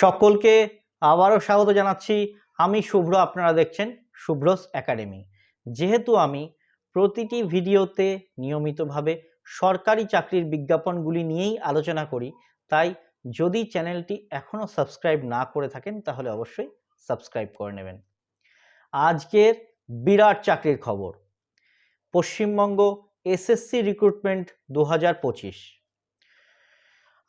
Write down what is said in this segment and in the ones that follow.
সকলকে আবারও স্বাগত জানাচ্ছি। আমি শুভ্র, আপনারা দেখছেন শুভ্রস একাডেমি। যেহেতু আমি প্রতিটি ভিডিওতে নিয়মিতভাবে সরকারি চাকরির বিজ্ঞাপনগুলি নিয়েই আলোচনা করি, তাই যদি চ্যানেলটি এখনও সাবস্ক্রাইব না করে থাকেন, তাহলে অবশ্যই সাবস্ক্রাইব করে নেবেন। আজকের বিরাট চাকরির খবর। পশ্চিমবঙ্গ এসএসসি রিক্রুটমেন্ট দু হাজার পঁচিশ।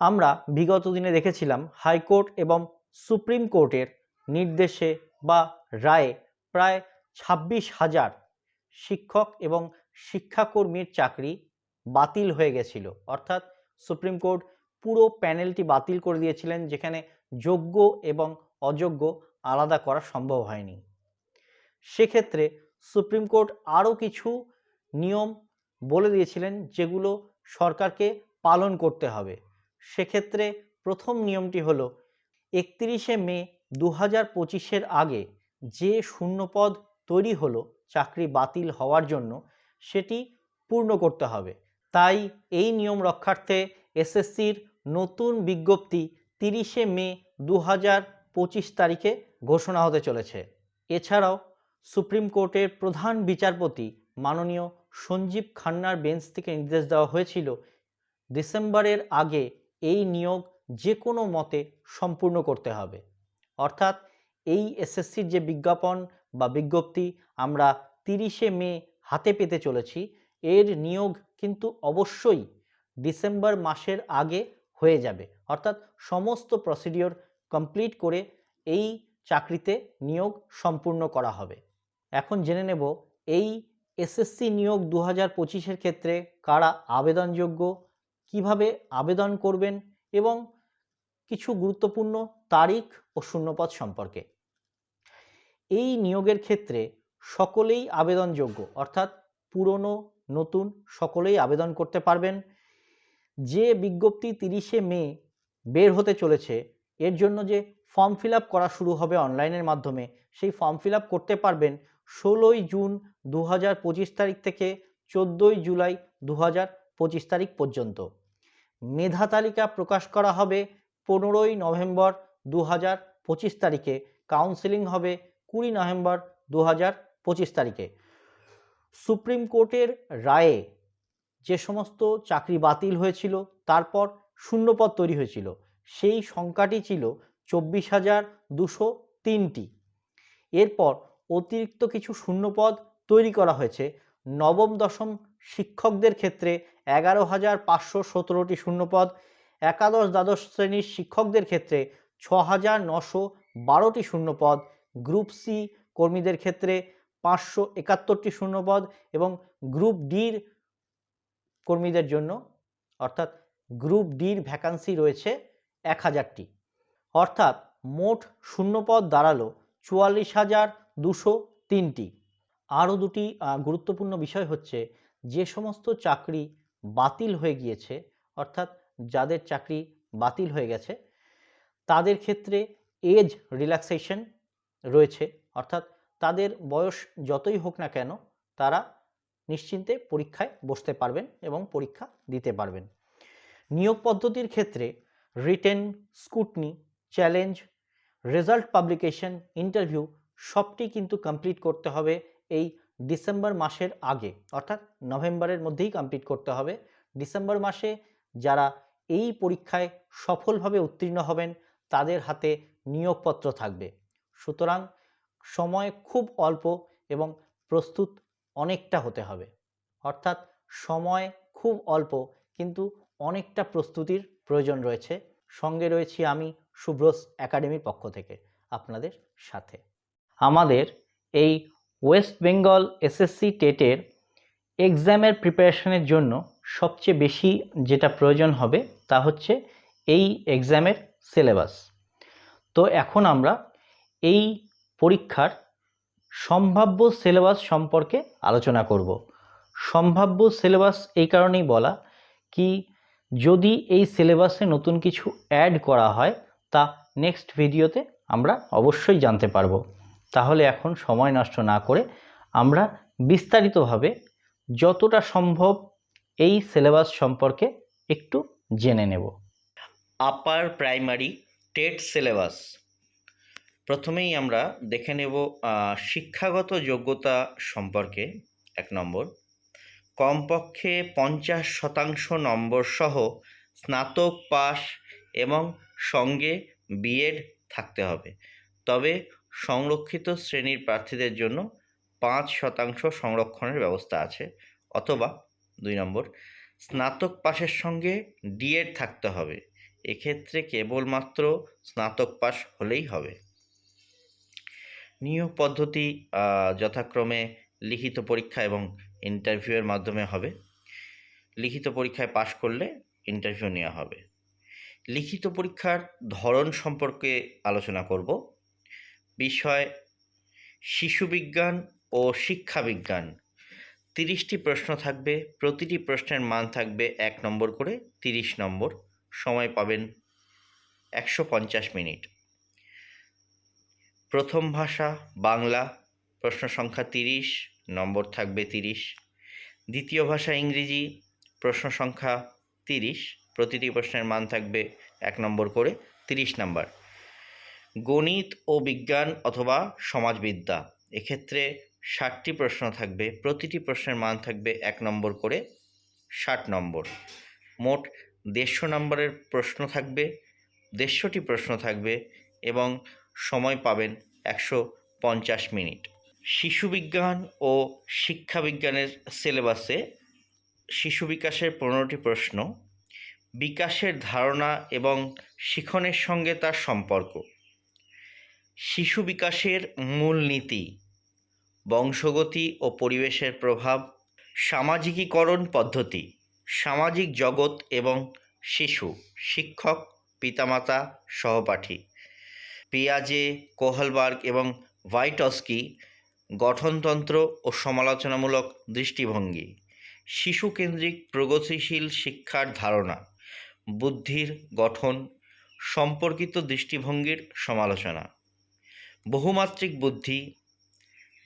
আমরা বিগত দিনে দেখেছিলাম হাইকোর্ট এবং সুপ্রিম কোর্টের নির্দেশে বা রায়ে প্রায় ছাব্বিশ হাজার শিক্ষক এবং শিক্ষাকর্মীর চাকরি বাতিল হয়ে গেছিল। অর্থাৎ সুপ্রিম কোর্ট পুরো প্যানেলটি বাতিল করে দিয়েছিলেন, যেখানে যোগ্য এবং অযোগ্য আলাদা করা সম্ভব হয়নি। সেক্ষেত্রে সুপ্রিম কোর্ট আরও কিছু নিয়ম বলে দিয়েছিলেন, যেগুলো সরকারকে পালন করতে হবে। সেক্ষেত্রে প্রথম নিয়মটি হলো, একত্রিশে মে দু হাজার পঁচিশের আগে যে শূন্যপদ তৈরি হলো চাকরি বাতিল হওয়ার জন্য সেটি পূর্ণ করতে হবে। তাই এই নিয়ম রক্ষার্থে এসএসসির নতুন বিজ্ঞপ্তি তিরিশে মে দু হাজার পঁচিশ তারিখে ঘোষণা হতে চলেছে। এছাড়াও সুপ্রিম কোর্টের প্রধান বিচারপতি মাননীয় সঞ্জীব খান্নার বেঞ্চ থেকে নির্দেশ দেওয়া হয়েছিল, ডিসেম্বরের আগে এই নিয়োগ যে কোনো মতে সম্পূর্ণ করতে হবে। অর্থাৎ এই এসএসসির যে বিজ্ঞাপন বা বিজ্ঞপ্তি আমরা তিরিশে মে হাতে পেতে চলেছি, এর নিয়োগ কিন্তু অবশ্যই ডিসেম্বর মাসের আগে হয়ে যাবে। অর্থাৎ সমস্ত প্রসিডিওর কমপ্লিট করে এই চাকরিতে নিয়োগ সম্পূর্ণ করা হবে। এখন জেনে নেব, এই এসএসসি নিয়োগ দু হাজার ক্ষেত্রে কারা আবেদনযোগ্য কীভাবে আবেদন করবেন এবং কিছু গুরুত্বপূর্ণ তারিখ ও শূন্যপদ সম্পর্কে। এই নিয়োগের ক্ষেত্রে সকলেই আবেদনযোগ্য, অর্থাৎ পুরনো, নতুন সকলেই আবেদন করতে পারবেন। যে বিজ্ঞপ্তি তিরিশে মে বের হতে চলেছে, এর জন্য যে ফর্ম ফিল করা শুরু হবে অনলাইনের মাধ্যমে, সেই ফর্ম ফিল করতে পারবেন ষোলোই জুন দু হাজার পঁচিশ তারিখ থেকে চোদ্দোই জুলাই দু হাজার পঁচিশ তারিখ পর্যন্ত। মেধা তালিকা প্রকাশ করা হবে পনেরোই নভেম্বর দু হাজার পঁচিশ তারিখে। কাউন্সেলিং হবে কুড়ি নভেম্বর দু হাজার পঁচিশ তারিখে। সুপ্রিম কোর্টের রায়ে যে সমস্ত চাকরি বাতিল হয়েছিল, তারপর শূন্যপদ তৈরি হয়েছিল। সেই সংখ্যাটি ছিল চব্বিশ হাজার দুশো তিনটি। এরপর অতিরিক্ত কিছু শূন্যপদ তৈরি করা হয়েছে। নবম দশম শিক্ষকদের ক্ষেত্রে এগারো হাজার পাঁচশো সতেরোটি শূন্যপদ, একাদশ দ্বাদশ শ্রেণির শিক্ষকদের ক্ষেত্রে ছ হাজার নশো বারোটি শূন্যপদ, গ্রুপ সি কর্মীদের ক্ষেত্রে পাঁচশো একাত্তরটি শূন্যপদ এবং গ্রুপ ডির কর্মীদের জন্য, অর্থাৎ গ্রুপ ডির ভ্যাকান্সি রয়েছে এক হাজারটি। অর্থাৎ মোট শূন্যপদ দাঁড়াল চুয়াল্লিশ হাজার দুশো তিনটি। আরও দুটি গুরুত্বপূর্ণ বিষয় হচ্ছে যে সমস্ত চাকরি বাতিল হয়ে গিয়েছে, অর্থাৎ যাদের চাকরি বাতিল হয়ে গেছে, তাদের ক্ষেত্রে এজ রিল্যাক্সেশন রয়েছে, অর্থাৎ তাদের বয়স যতই হোক না কেন, তারা নিশ্চিন্তে পরীক্ষায় বসতে পারবেন এবং পরীক্ষা দিতে পারবেন। নিয়োগ পদ্ধতির ক্ষেত্রে written, scrutiny, challenge, result publication, interview সবটি কিন্তু কমপ্লিট করতে হবে এই ডিসেম্বর মাসের আগে, অর্থাৎ নভেম্বরের মধ্যেই কমপ্লিট করতে হবে। ডিসেম্বর মাসে যারা এই পরীক্ষায় সফলভাবে উত্তীর্ণ হবেন, তাদের হাতে নিয়োগপত্র থাকবে। সুতরাং সময় খুব অল্প এবং প্রস্তুত অনেকটা হতে হবে। অর্থাৎ সময় খুব অল্প, কিন্তু অনেকটা প্রস্তুতির প্রয়োজন রয়েছে। সঙ্গে রয়েছি আমি শুভ্রস একাডেমির পক্ষ থেকে আপনাদের সাথে। আমাদের এই ওয়েস্ট বেঙ্গল এসএসসি টেটের এক্সামের প্রিপারেশনের জন্য সবচেয়ে বেশি যেটা প্রয়োজন হবে তা হচ্ছে এই এক্সামের সিলেবাস। তো এখন আমরা এই পরীক্ষার সম্ভাব্য সিলেবাস সম্পর্কে আলোচনা করব। সম্ভাব্য সিলেবাস এই কারণেই বলা কি যদি এই সিলেবাসে নতুন কিছু অ্যাড করা হয় তা নেক্সট ভিডিওতে আমরা অবশ্যই জানতে পারব। তাহলে এখন সময় নষ্ট না করে আমরা বিস্তারিতভাবে যতটা সম্ভব এই সিলেবাস সম্পর্কে একটু জেনে নেব। আপার প্রাইমারি টেট সিলেবাস প্রথমেই আমরা দেখে নেব শিক্ষাগত যোগ্যতা সম্পর্কে এক নম্বর। কমপক্ষে পঞ্চাশ শতাংশ নম্বর সহ স্নাতক পাস এবং সঙ্গে বিএড থাকতে হবে। তবে সংরক্ষিত শ্রেণির প্রার্থীদের জন্য পাঁচ শতাংশ সংরক্ষণের ব্যবস্থা আছে, অথবা দুই নম্বর, স্নাতক পাশের সঙ্গে ডিএড থাকতে হবে। এক্ষেত্রে কেবলমাত্র স্নাতক পাস হলেই হবে। নিয়োগ পদ্ধতি যথাক্রমে লিখিত পরীক্ষা এবং ইন্টারভিউয়ের মাধ্যমে হবে। লিখিত পরীক্ষায় পাশ করলে ইন্টারভিউ নেওয়া হবে। লিখিত পরীক্ষার ধরন সম্পর্কে আলোচনা করব। বিষয়, শিশুবিজ্ঞান ও শিক্ষাবিজ্ঞান। তিরিশটি প্রশ্ন থাকবে, প্রতিটি প্রশ্নের মান থাকবে এক নম্বর করে তিরিশ নম্বর। সময় পাবেন একশো পঞ্চাশ মিনিট। প্রথম ভাষা বাংলা, প্রশ্ন সংখ্যা তিরিশ, নম্বর থাকবে তিরিশ। দ্বিতীয় ভাষা ইংরেজি, প্রশ্ন সংখ্যা তিরিশ, প্রতিটি প্রশ্নের মান থাকবে এক নম্বর করে তিরিশ নম্বর। গণিত ও বিজ্ঞান অথবা সমাজবিদ্যা। এক্ষেত্রে ষাটটি প্রশ্ন থাকবে, প্রতিটি প্রশ্নের মান থাকবে এক নম্বর করে ষাট নম্বর। মোট দেড়শো নম্বরের প্রশ্ন থাকবে, দেড়শোটি প্রশ্ন থাকবে এবং সময় পাবেন একশো পঞ্চাশ মিনিট। শিশু বিজ্ঞান ও শিক্ষা বিজ্ঞানের সিলেবাসে শিশু বিকাশের পনেরোটি প্রশ্ন, বিকাশের ধারণা এবং শিখনের সঙ্গে তার সম্পর্ক। শিশু বিকাশের মূল নীতি বংশগতি ও পরিবেশের প্রভাব, সামাজিকীকরণ পদ্ধতি, সামাজিক জগৎ এবং শিশু, শিক্ষক, পিতামাতা, সহপাঠী। পিয়াজে, কোহলবার্গ এবং ভাইটস্কি গঠনতন্ত্র ও সমালোচনামূলক দৃষ্টিভঙ্গি, শিশুকেন্দ্রিক প্রগতিশীল শিক্ষার ধারণা, বুদ্ধির গঠন, সম্পর্কিত দৃষ্টিভঙ্গির সমালোচনা। বহুমাত্রিক বুদ্ধি,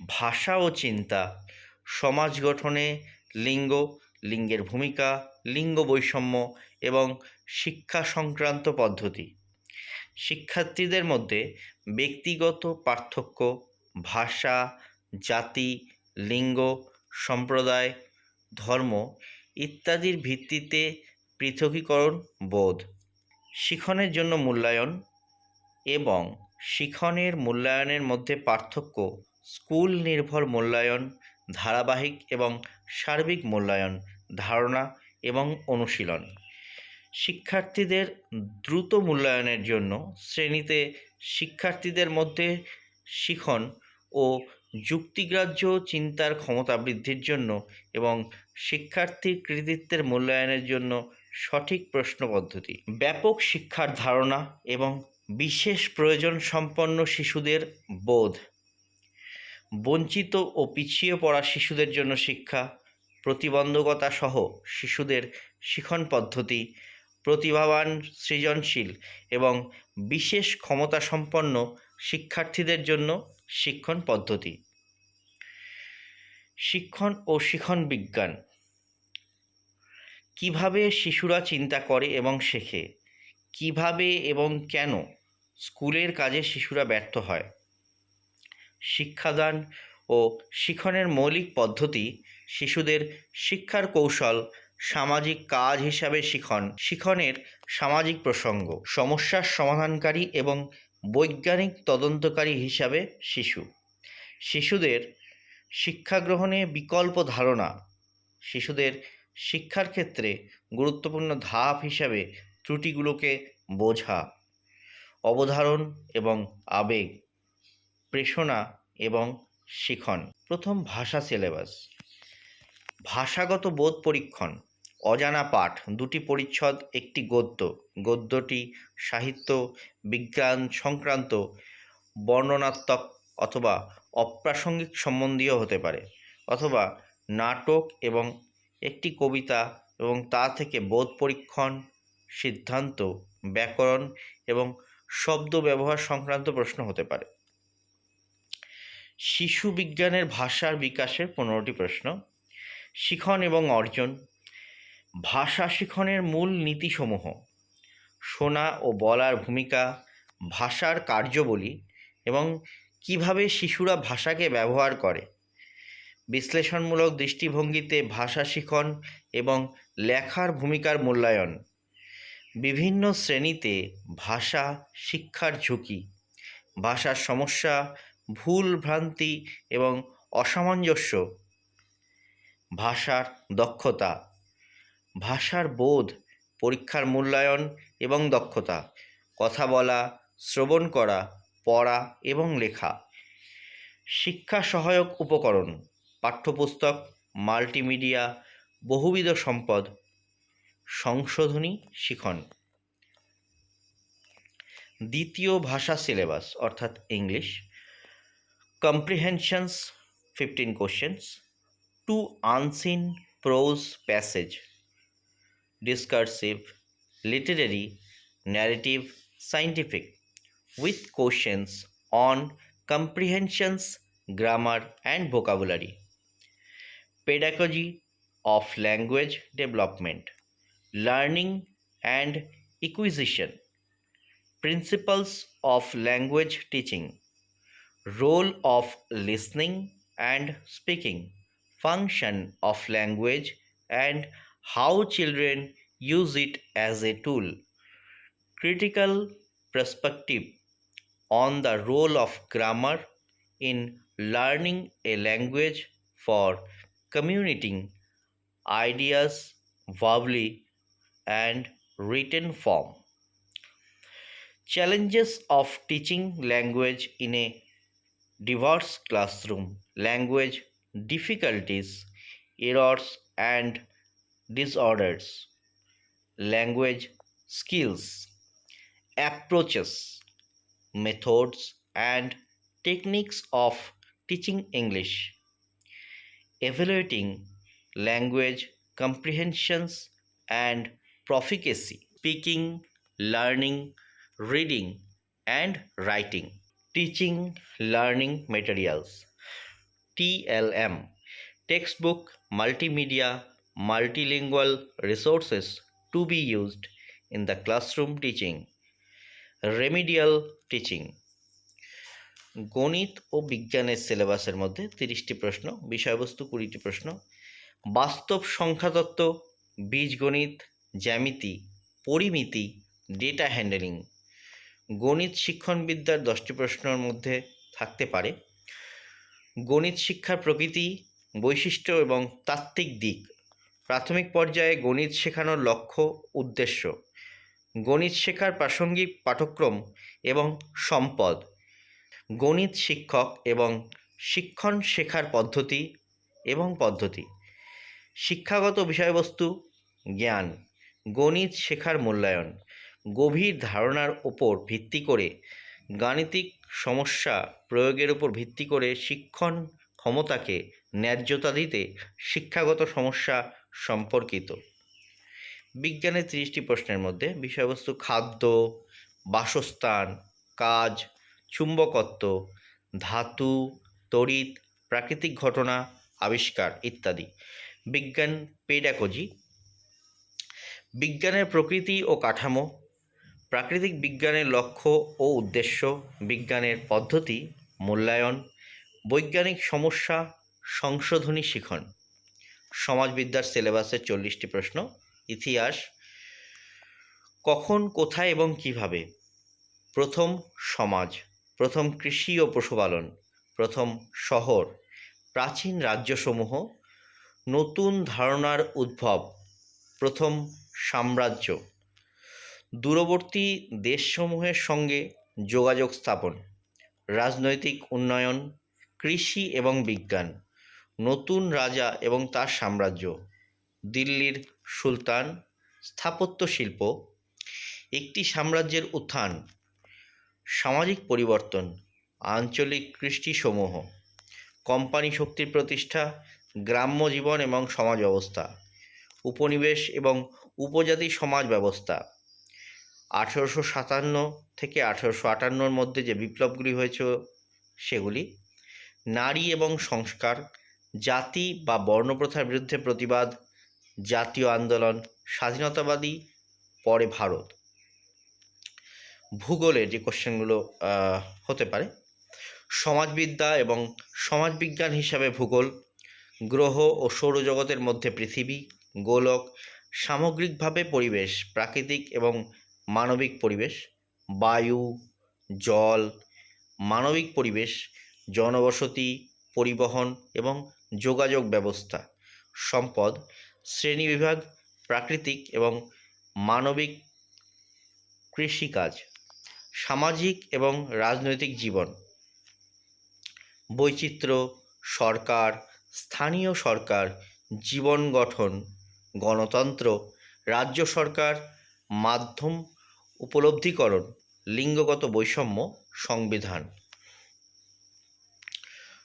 ভাষা ও চিন্তা, সমাজ গঠনে লিঙ্গ, লিঙ্গের ভূমিকা, লিঙ্গ বৈষম্য এবং শিক্ষা সংক্রান্ত পদ্ধতি। শিক্ষার্থীদের মধ্যে ব্যক্তিগত পার্থক্য, ভাষা, জাতি, লিঙ্গ, সম্প্রদায়, ধর্ম ইত্যাদির ভিত্তিতে পৃথকীকরণ, বোধ, শিখনের জন্য মূল্যায়ন এবং শিখনের মূল্যায়নের মধ্যে পার্থক্য স্কুল নির্ভর মূল্যায়ন, ধারাবাহিক এবং সার্বিক মূল্যায়ন, ধারণা এবং অনুশীলন। শিক্ষার্থীদের দ্রুত মূল্যায়নের জন্য শ্রেণীতে শিক্ষার্থীদের মধ্যে শিখন ও যুক্তিগ্রাহ্য চিন্তার ক্ষমতা বৃদ্ধির জন্য এবং শিক্ষার্থীর কৃতিত্বের মূল্যায়নের জন্য সঠিক প্রশ্ন পদ্ধতি ব্যাপক শিক্ষার ধারণা এবং বিশেষ প্রয়োজন সম্পন্ন শিশুদের বোধ। বঞ্চিত ও পিছিয়ে পড়া শিশুদের জন্য শিক্ষা, প্রতিবন্ধকতা সহ শিশুদের শিখন পদ্ধতি, প্রতিভাবান, সৃজনশীল এবং বিশেষ ক্ষমতা সম্পন্ন শিক্ষার্থীদের জন্য শিক্ষণ পদ্ধতি। শিক্ষণ ও শিখন বিজ্ঞান। কীভাবে শিশুরা চিন্তা করে এবং শেখে? কীভাবে এবং কেন স্কুলের কাজে শিশুরা ব্যর্থ হয়? শিক্ষাদান ও শিখনের মৌলিক পদ্ধতি, শিশুদের শিক্ষার কৌশল, সামাজিক কাজ হিসাবে শিখন শিখনের সামাজিক প্রসঙ্গ, সমস্যার সমাধানকারী এবং বৈজ্ঞানিক তদন্তকারী হিসাবে শিশু। শিশুদের শিক্ষা গ্রহণে বিকল্প ধারণা, শিশুদের শিক্ষার ক্ষেত্রে গুরুত্বপূর্ণ ধাপ হিসাবে ত্রুটিগুলোকে বোঝা, অবধারণ এবং আবেগ, প্রেষণা এবং শিখন। প্রথম ভাষা সিলেবাস ভাষাগত বোধ পরীক্ষণ। অজানা পাঠ। দুটি পরিচ্ছদ, একটি গদ্য। গদ্যটি সাহিত্য, বিজ্ঞান সংক্রান্ত, বর্ণনাত্মক অথবা অপ্রাসঙ্গিক সম্বন্ধীয় হতে পারে অথবা নাটক এবং একটি কবিতা এবং তা থেকে বোধ পরীক্ষণ সিদ্ধান্ত, ব্যাকরণ এবং শব্দ ব্যবহার সংক্রান্ত প্রশ্ন হতে পারে। শিশু বিজ্ঞানের ভাষার বিকাশের পনেরোটি প্রশ্ন, শিখন এবং অর্জন, ভাষা শিখনের মূল নীতিসমূহ, শোনা ও বলার ভূমিকা, ভাষার কার্যবলী এবং কীভাবে শিশুরা ভাষাকে ব্যবহার করে, বিশ্লেষণমূলক দৃষ্টিভঙ্গিতে ভাষা শিখন এবং লেখার ভূমিকার মূল্যায়ন। বিভিন্ন শ্রেণীতে ভাষা শিক্ষার ঝুঁকি, ভাষার সমস্যা, ভুল ভ্রান্তি এবং অসামঞ্জস্য। ভাষার দক্ষতা, ভাষার বোধ, পরীক্ষার মূল্যায়ন এবং দক্ষতা, কথা বলা, শ্রবণ করা, পড়া এবং লেখা। শিক্ষা সহায়ক উপকরণ, পাঠ্যপুস্তক, মাল্টিমিডিয়া, বহুবিধ সম্পদ সংশোধনী শিখন। দ্বিতীয় ভাষা সিলেবাস অর্থাৎ English comprehensions fifteen questions to unseen prose passage discursive literary narrative scientific with questions on comprehensions grammar and vocabulary pedagogy of language development learning and acquisition, principles of language teaching, role of listening and speaking, function of language and how children use it as a tool, critical perspective on the role of grammar in learning a language for communicating ideas verbally and written form. Challenges of teaching language in a diverse classroom, language difficulties, errors, and disorders, language skills, approaches, methods, and techniques of teaching English, evaluating language comprehensions and proficiency, speaking, learning, reading, and writing, teaching, learning materials, TLM, textbook, multimedia, multilingual resources to be used in the classroom teaching, remedial teaching. গণিত ও বিজ্ঞানের সিলেবাসের মধ্যে তিরিশটি প্রশ্ন বিষয়বস্তু কুড়িটি প্রশ্ন বাস্তব সংখ্যাতত্ত্ব বীজগণিত জ্যামিতি, পরিমিতি ডেটা হ্যান্ডেলিং গণিত শিক্ষণবিদ্যার দশটি প্রশ্নের মধ্যে থাকতে পারে। গণিত শিক্ষার প্রকৃতি, বৈশিষ্ট্য এবং তাত্ত্বিক দিক। প্রাথমিক পর্যায়ে গণিত শেখানোর লক্ষ্য, উদ্দেশ্য। গণিত শেখার প্রাসঙ্গিক পাঠ্যক্রম এবং সম্পদ। গণিত শিক্ষক এবং শিক্ষণ শেখার পদ্ধতি এবং পদ্ধতি। শিক্ষাগত বিষয়বস্তু, জ্ঞান। গণিত শেখার মূল্যায়ন। গভীর ধারণার ওপর ভিত্তি করে, গাণিতিক সমস্যা প্রয়োগের উপর ভিত্তি করে শিক্ষণ ক্ষমতাকে ন্যায্যতা দিতে শিক্ষাগত সমস্যা সম্পর্কিত। বিজ্ঞানের তিরিশটি প্রশ্নের মধ্যে বিষয়বস্তু খাদ্য, বাসস্থান, কাজ, চুম্বকত্ব, ধাতু, তড়িৎ, প্রাকৃতিক ঘটনা, আবিষ্কার ইত্যাদি। বিজ্ঞান পেডাগজি বিজ্ঞানের প্রকৃতি ও কাঠামো, প্রাকৃতিক বিজ্ঞানের লক্ষ্য ও উদ্দেশ্য, বিজ্ঞানের পদ্ধতি, মূল্যায়ন, বৈজ্ঞানিক সমস্যা, সংশোধনী শিখন। সমাজবিদ্যার সিলেবাসের চল্লিশটি প্রশ্ন, ইতিহাস, কখন, কোথায় এবং কীভাবে? প্রথম সমাজ, প্রথম কৃষি ও পশুপালন, প্রথম শহর, প্রাচীন রাজ্যসমূহ, নতুন ধারণার উদ্ভব, প্রথম সাম্রাজ্য। দূরবর্তী দেশসমূহের সঙ্গে যোগাযোগ স্থাপন, রাজনৈতিক উন্নয়ন, কৃষি এবং বিজ্ঞান, নতুন রাজা এবং তার সাম্রাজ্য, দিল্লির সুলতান স্থাপত্য শিল্প, একটি সাম্রাজ্যের উত্থান, সামাজিক পরিবর্তন, আঞ্চলিক কৃষ্টিসমূহ, কোম্পানি শক্তির প্রতিষ্ঠা, গ্রাম্য জীবন এবং সমাজ ব্যবস্থা উপনিবেশ এবং উপজাতি সমাজ ব্যবস্থা। আঠেরোশো সাতান্ন থেকে আঠেরোশো আটান্নর মধ্যে যে বিপ্লবগুলি হয়েছে, সেগুলি নারী এবং সংস্কার, জাতি বা বর্ণপ্রথার বিরুদ্ধে প্রতিবাদ, জাতীয় আন্দোলন, স্বাধীনতাবাদী, পরে ভারত। ভূগোলের যে কোশ্চেনগুলো হতে পারে, সমাজবিদ্যা এবং সমাজবিজ্ঞান হিসাবে ভূগোল, গ্রহ ও সৌরজগতের মধ্যে পৃথিবী গোলক, সামগ্রিকভাবে পরিবেশ, প্রাকৃতিক এবং মানবিক পরিবেশ, বায়ু, জল, মানবিক পরিবেশ, জনবসতি, পরিবহন এবং যোগাযোগ ব্যবস্থা, সম্পদ শ্রেণীবিভাগ প্রাকৃতিক এবং মানবিক কৃষিকাজ, সামাজিক এবং রাজনৈতিক জীবন, বৈচিত্র্য, সরকার, স্থানীয় সরকার, জীবন গঠন গণতন্ত্র, রাজ্য সরকার, মাধ্যম উপলব্ধিকরণ, লিঙ্গগত বৈষম্য সংবিধান।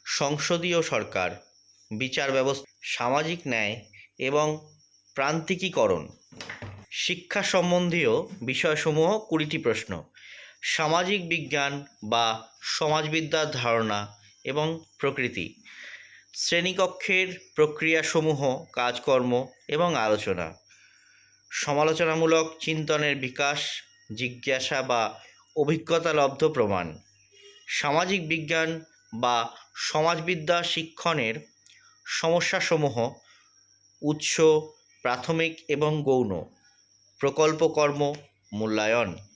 সংসদীয় সরকার, বিচার ব্যবস্থা, সামাজিক ন্যায় এবং প্রান্তিকীকরণ। শিক্ষা সম্বন্ধীয় বিষয়সমূহ কুড়িটি প্রশ্ন। সামাজিক বিজ্ঞান বা সমাজবিদ্যার ধারণা এবং প্রকৃতি। শ্রেণীকক্ষের প্রক্রিয়াসমূহ, কাজকর্ম এবং আলোচনা। সমালোচনামূলক চিন্তনের বিকাশ, জিজ্ঞাসা বা অভিজ্ঞতালব্ধ প্রমাণ। সামাজিক বিজ্ঞান বা সমাজবিদ্যা শিক্ষণের সমস্যাসমূহ, উৎস, প্রাথমিক এবং গৌণ। প্রকল্পকর্ম, মূল্যায়ন।